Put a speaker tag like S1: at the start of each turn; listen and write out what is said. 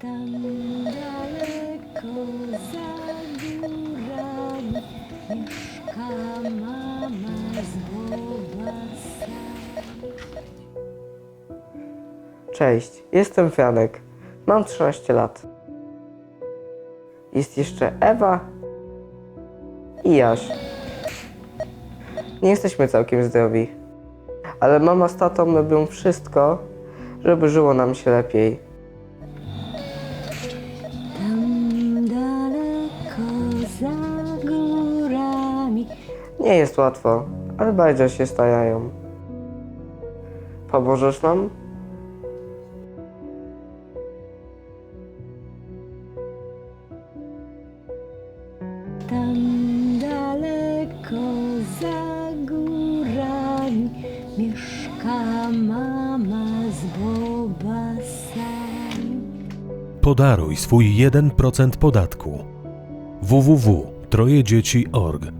S1: Tam daleko za górami mieszka mama z Bobasa.
S2: Cześć, jestem Franek. Mam 13 lat. Jest jeszcze Ewa i Jaś. Nie jesteśmy całkiem zdrowi, ale mama z tatą robią wszystko, żeby żyło nam się lepiej. Nie jest łatwo, ale bardzo się starają. Pomożesz nam?
S1: Tam daleko za górami mieszka mama z Bobasami.
S3: Podaruj swój 1% podatku. www.trojedzieci.org